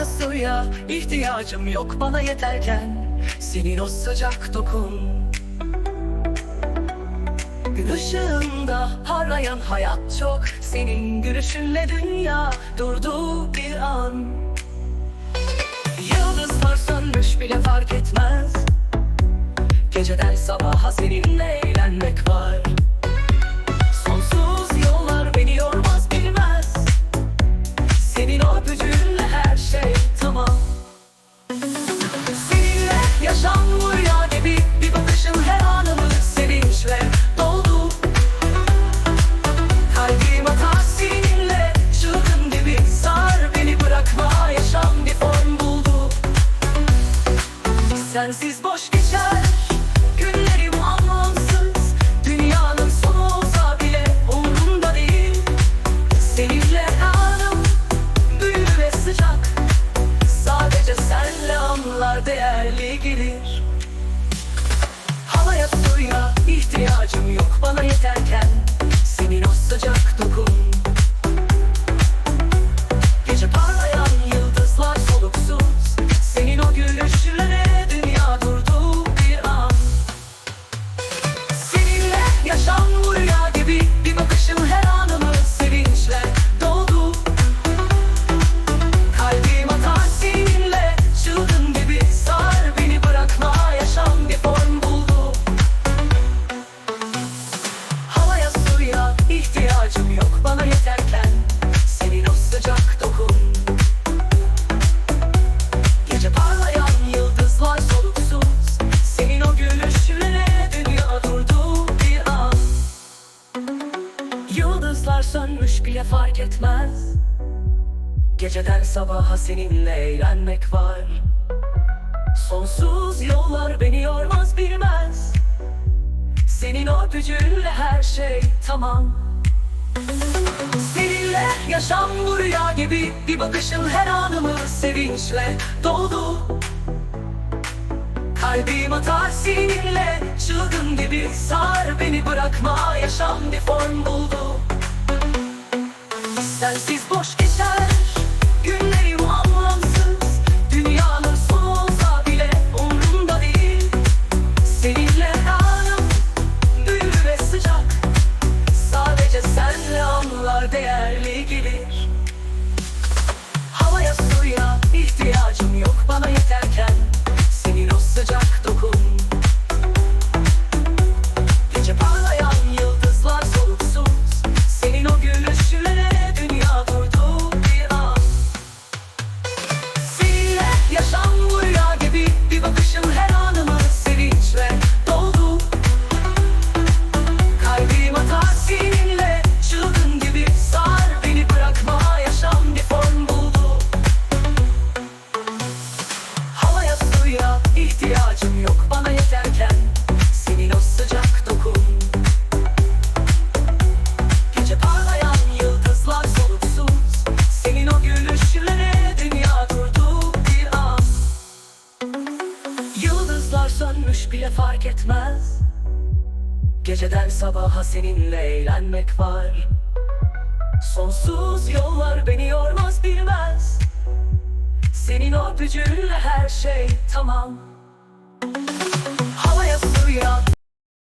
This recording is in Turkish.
suya ihtiyacım yok bana yeterken. Senin o sıcak dokun. Gün ışığında parlayan hayat çok. Senin gülüşünle dünya durdu bir an. Yıldızlar sönmüş bile fark etmez. Geceden sabaha seninle eğlenmek var. Sonsuz yollar beni yormaz bilmez. Senin o öpücüğünle Seninle yaşam bu gibi Bir bakışın her anımı sevinçle doldu. Kalbim atar seninle çılgın gibi Sar beni bırakma yaşam bir form buldu. Sensiz boş sönmüş bile fark etmez. Geceden sabaha seninle eğlenmek var. Sonsuz yollar beni yormaz bilmez. Senin o öpücüğünle her şey tamam. Seninle yaşam bu rüya gibi Bir bakışın her anımı sevinçle doldu. Kalbim atar seninle çılgın gibi Sar beni bırakma yaşam bir form buldu bile fark etmez. Geceden sabaha seninle eğlenmek var. Sonsuz yollar beni yormaz bilmez. Senin o öpücüğünle her şey tamam. Havaya suya